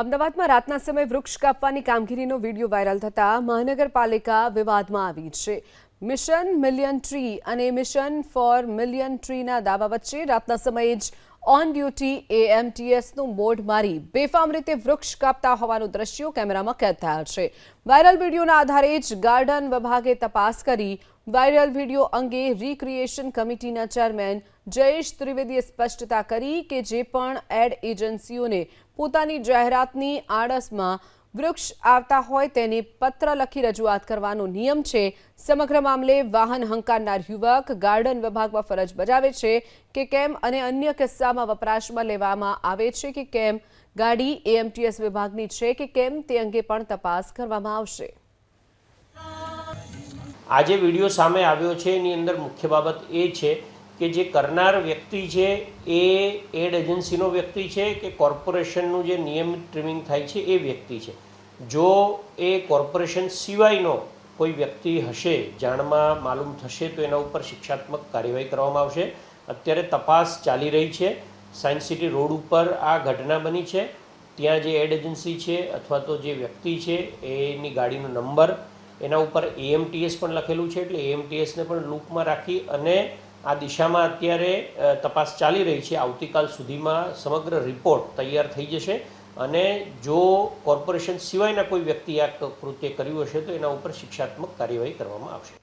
અમદાવાદમાં રાતના સમયે વૃક્ષ કાપવાની કામગીરીનો વીડિયો વાયરલ થતા મહાનગરપાલિકા વિવાદમાં આવી છે. મિશન મિલિયન ટ્રી અને મિશન ફોર મિલિયન ટ્રીના દાવા વચ્ચે રાતના સમયે જ ઓન ડ્યુટી એએમટીએસનું બોર્ડ મારી બેફામ રીતે વૃક્ષ કાપતા હોવાનું દ્રશ્યો કેમેરામાં કેદ થયા છે. વાયરલ વિડીયોના આધારે જ ગાર્ડન વિભાગે તપાસ કરી વાયરલ વીડિયો અંગે રિક્રિએશન કમિટીના ચેરમેન જયેશ ત્રિવેદીએ સ્પષ્ટતા કરી કે જે પણ એડ એજન્સીઓને પોતાની જાહેરાતની આડસમાં વૃક્ષ આવતા હોય તેને પત્ર લખી રજૂઆત કરવાનો નિયમ છે. સમગ્ર મામલે વાહન હંકારનાર યુવક ગાર્ડન વિભાગમાં ફરજ બજાવે છે કે કેમ અને અન્ય કિસ્સામાં વપરાશમાં લેવામાં આવે છે કે કેમ? ગાડી એએમટીએસ વિભાગની છે કે કેમ તે અંગે પણ તપાસ કરવામાં આવશે. આજે વીડિયો સામે આવ્યો છે. એની અંદર મુખ્ય બાબત એ છે કે જે કરનાર વ્યક્તિ છે એ એડ એજન્સીનો વ્યક્તિ છે કે કોર્પોરેશનનું જે નિયમિત ટ્રીમિંગ થાય છે એ વ્યક્તિ છે. જો એ કોર્પોરેશન સિવાયનો કોઈ વ્યક્તિ હશે, જાણમાં માલુમ થશે, તો એના ઉપર શિક્ષાત્મક કાર્યવાહી કરવામાં આવશે. અત્યારે તપાસ ચાલી રહી છે. સાયન્સ સિટી રોડ ઉપર આ ઘટના બની છે. ત્યાં જે એડ એજન્સી છે અથવા તો જે વ્યક્તિ છે, એની ગાડીનો નંબર, એના ઉપર એએમટીએસ પણ લખેલું છે, એટલે એએમટીએસને પણ લૂપમાં રાખી અને આ દિશામાં અત્યારે તપાસ ચાલી રહી છે. આવતીકાલ સુધીમાં સમગ્ર રિપોર્ટ તૈયાર થઈ જશે. અને જો કોર્પોરેશન સિવાયના કોઈ વ્યક્તિ આ કૃત્ય કર્યું હશે તો એના ઉપર શિક્ષાત્મક કાર્યવાહી કરવામાં આવશે.